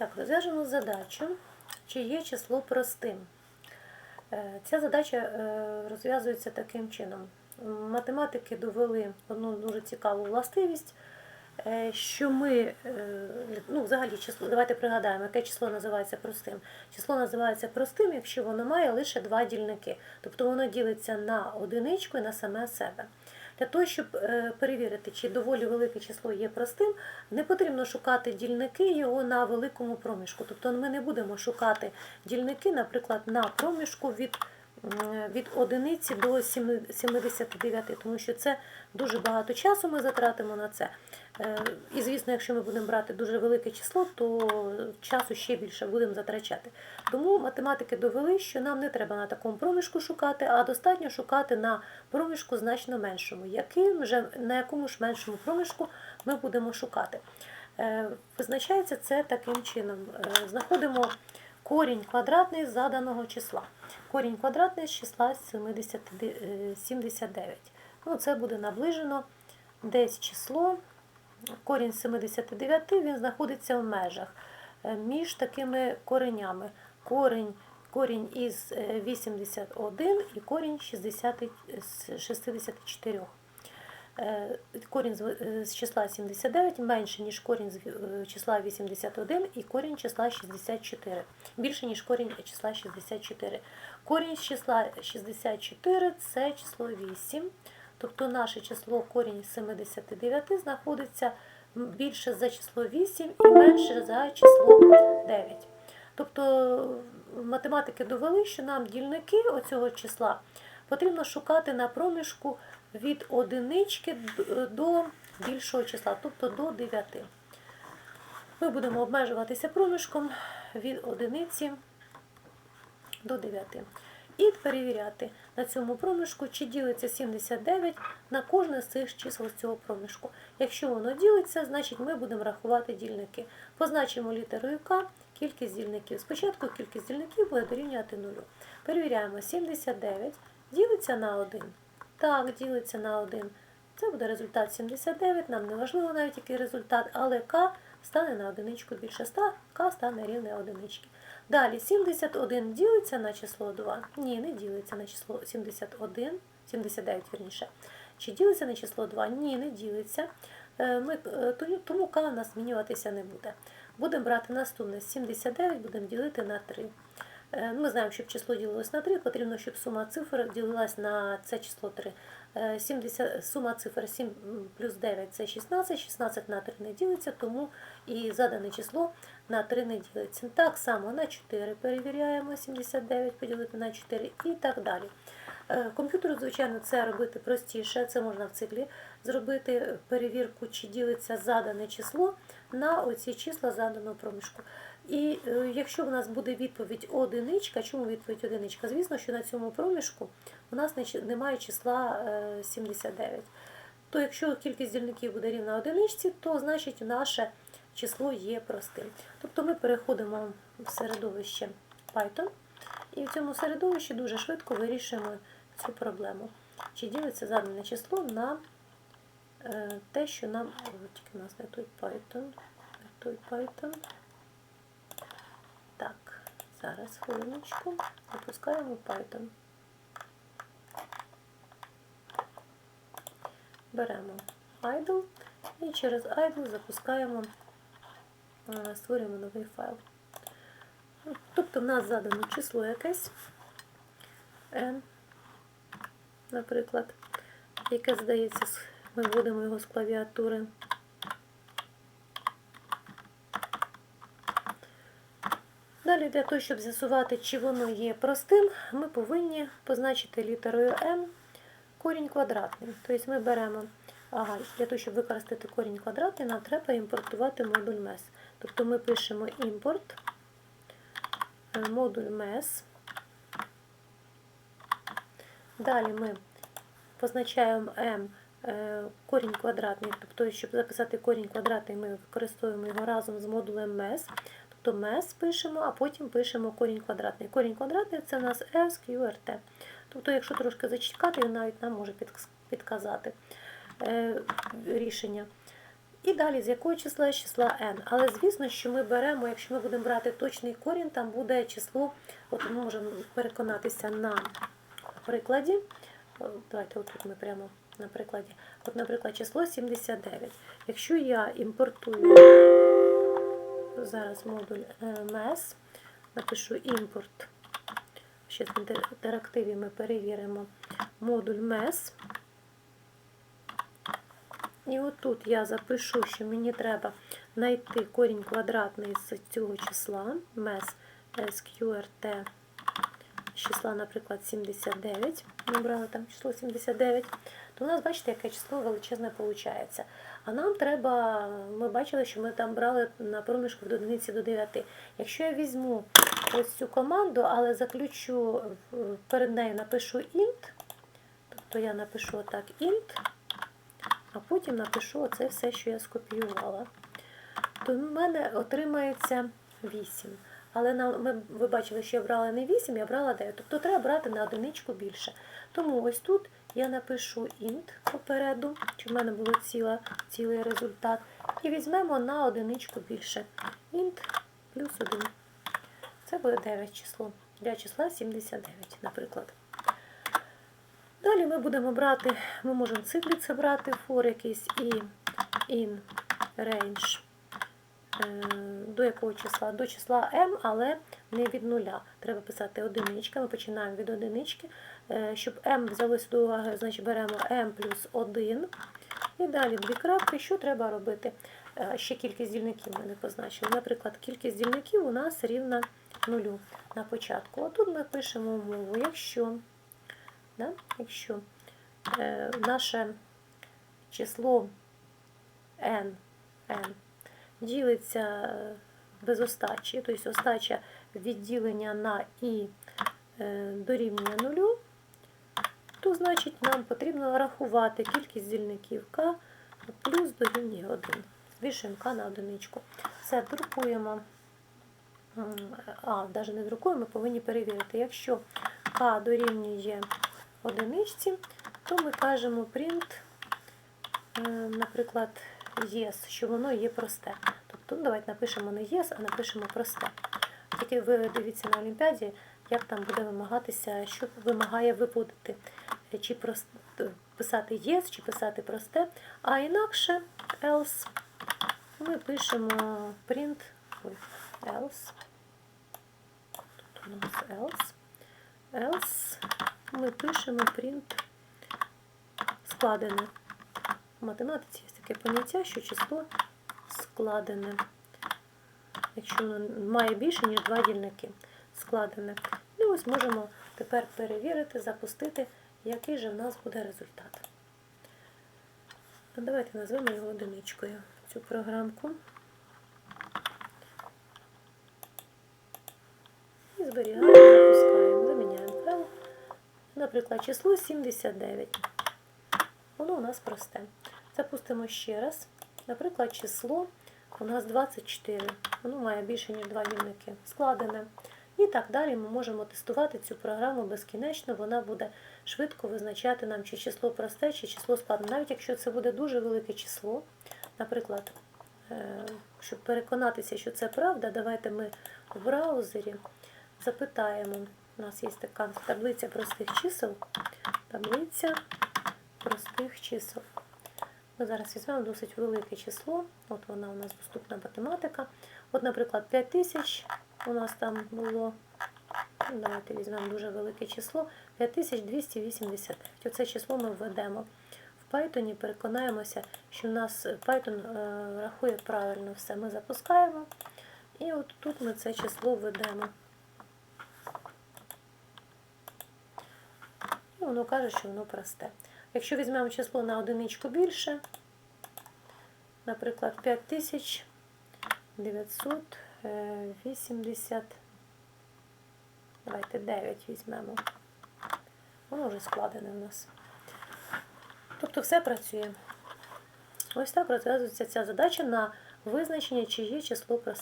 так, розв'яжемо задачу, чи є число простим. Е, Ця задача е, розв'язується таким чином. Математики довели одну дуже цікаву властивість, е, що ми, ну, взагалі число, давайте пригадаємо, яке число називається простим. Число називається простим, якщо воно має лише два дільники. Тобто воно ділиться на одиничку і на саме себе. Для того, щоб е, перевірити, чи доволі велике число є простим, не потрібно шукати дільники його на великому проміжку. Тобто ми не будемо шукати дільники, наприклад, на проміжку від від одиниці до 79, тому що це дуже багато часу ми затратимо на це. Е, І, звісно, якщо ми будемо брати дуже велике число, то часу ще більше будемо затрачати. Тому математики довели, що нам не треба на такому проміжку шукати, а достатньо шукати на проміжку значно меншому. Яким же, на якому ж меншому проміжку ми будемо шукати? Е, Визначається це таким чином. Е, Знаходимо корінь квадратний заданого числа. Корінь квадратний з числа 70 е, 79. Ну, це буде наближено десь число. Корінь 79 він знаходиться в межах е, між такими коренями. Корінь, корінь із е, 81 і корінь 60, з 64. Е, Корінь з е, числа 79 менше, ніж корінь з е, числа 81 і корінь числа 64. Більше, ніж корінь числа 64. Корінь з числа 64 це число 8. Тобто наше число корінь з 79 знаходиться більше за число 8 і менше за число 9. Тобто математики довели, що нам дільники оцього числа потрібно шукати на проміжку від одинички до більшого числа, тобто до 9. Ми будемо обмежуватися проміжком від одиниці до 9. І перевіряти на цьому проміжку, чи ділиться 79 на кожне з цих чисел з цього проміжку. Якщо воно ділиться, значить ми будемо рахувати дільники. Позначимо літерою К кількість дільників. Спочатку кількість дільників буде дорівнювати 0. Перевіряємо 79 ділиться на 1. Так, ділиться на 1. Це буде результат 79, нам не важливо навіть який результат, але К стане на одиничку більше 100, К стане рівне одинички. Далі 71 ділиться на число 2. Ні, не ділиться на число 71, 79 вірніше. Чи ділиться на число 2? Ні, не ділиться. Е, Ми, е, тому К у нас змінюватися не буде. Будемо брати наступне 79, будемо ділити на 3. Е, Ми знаємо, щоб число ділилось на 3, потрібно, щоб сума цифр ділилась на це число 3. Е, 70, сума цифр 7 плюс 9 це 16, 16 на 3 не ділиться, тому і задане число на 3 не ділиться. Так само на 4 перевіряємо 79 поділити на 4 і так далі. Е, Комп'ютеру, звичайно, це робити простіше, це можна в циклі зробити перевірку, чи ділиться задане число на оці числа заданого проміжку. І е, якщо в нас буде відповідь одиничка, чому відповідь одиничка? Звісно, що на цьому проміжку у нас немає числа е, 79. То якщо кількість дільників буде рівна одиничці, то значить наше число є простим. Тобто ми переходимо в середовище Python, і в цьому середовищі дуже швидко вирішуємо цю проблему. Чи ділиться задане число на е, те, що нам. Тільки у нас не той Python. Той Python. Зараз хвилиночку. Запускаємо Python. Беремо idle і через idle запускаємо, е, створюємо новий файл. Тобто в нас задано число якесь n, наприклад, яке здається, ми вводимо його з клавіатури. Далі для того, щоб з'ясувати, чи воно є простим, ми повинні позначити літерою m корінь квадратний. Тобто ми беремо, ага, для того, щоб використати корінь квадратний, нам треба імпортувати модуль MES. Тобто ми пишемо імпорт е, модуль MES. Далі ми позначаємо m е, корінь квадратний, тобто, щоб записати корінь квадратний, ми використовуємо його разом з модулем MES. Тобто MES пишемо, а потім пишемо корінь квадратний. Корінь квадратний це у нас SQRT. Тобто, якщо трошки зачекати, він навіть нам може підказати е, рішення. І далі з якого числа з числа n. Але звісно, що ми беремо, якщо ми будемо брати точний корінь, там буде число, от ми можемо переконатися на прикладі. О, Давайте отут ми прямо на прикладі. От, наприклад, число 79. Якщо я імпортую зараз модуль е, MES, напишу імпорт. Ще в інтерактиві ми перевіримо модуль MES. І отут я запишу, що мені треба знайти корінь квадратний з цього числа, MES SQRT з числа, наприклад, 79. Ми брали там число 79. То у нас, бачите, яке число величезне виходить. А нам треба, ми бачили, що ми там брали на проміжку від 1 до 9. Якщо я візьму ось цю команду, але заключу, перед нею напишу int, тобто я напишу так int, а потім напишу оце все, що я скопіювала, то в мене отримається 8. Але нам, ми, ви бачили, що я брала не 8, я брала 9. Тобто треба брати на одиничку більше. Тому ось тут я напишу int попереду, щоб в мене було ціла, цілий результат. І візьмемо на одиничку більше. int плюс 1. Це буде 9 число. Для числа 79, наприклад. Далі ми будемо брати, ми можемо цикліце брати, for якийсь і in range. Е, До якого числа? До числа m, але не від нуля. Треба писати одиничка. Ми починаємо від одинички. Е, Щоб m взялося до уваги, значить беремо m плюс 1. І далі дві крапки. Що треба робити? Е, Ще кількість дільників ми не позначили. Наприклад, кількість дільників у нас рівна нулю на початку. Отут ми пишемо умову, якщо, да, якщо е, наше число n, n ділиться е, без остачі, тобто остача відділення на і е, дорівнює нулю, то значить нам потрібно рахувати кількість дільників k плюс дорівнює 1. Збільшуємо k на одиничку. Все, друкуємо. А, навіть не друкуємо, ми повинні перевірити. Якщо k дорівнює одиничці, то ми кажемо print, е, наприклад, yes, що воно є просте. Тобто ну, давайте напишемо не yes, а напишемо просте. Тільки ви дивіться на Олімпіаді, як там буде вимагатися, що вимагає виводити. Е, Чи прос- писати yes, чи писати просте. А інакше else ми пишемо print ой, else. Тут у нас else. Else ми пишемо print складене. В математиці є таке поняття, що число складене. Якщо воно має більше, ніж два дільники. Складене. І ось можемо тепер перевірити, запустити, який же в нас буде результат. Давайте назвемо його одиничкою, цю програмку. І зберігаємо, запускаємо, заміняємо L. Наприклад, число 79. Воно у нас просте. Запустимо ще раз. Наприклад, число у нас 24. Воно має більше, ніж два дільники. Складене. І так далі ми можемо тестувати цю програму безкінечно. Вона буде швидко визначати нам, чи число просте, чи число складне. Навіть якщо це буде дуже велике число, наприклад, е, щоб переконатися, що це правда, давайте ми в браузері запитаємо. У нас є така таблиця простих чисел. Таблиця простих чисел. Ми зараз візьмемо досить велике число. От вона у нас доступна математика. От, наприклад, 5000 у нас там було. Давайте візьмемо дуже велике число. 5289. Оце число ми введемо в Python, переконаємося, що у нас Python е, рахує правильно все. Ми запускаємо. І от тут ми це число введемо. І воно каже, що воно просте. Якщо візьмемо число на одиничку більше, наприклад, 5980, давайте 9 візьмемо. Воно вже складене у нас. Тобто все працює. Ось так розв'язується ця задача на визначення, чи є число просте.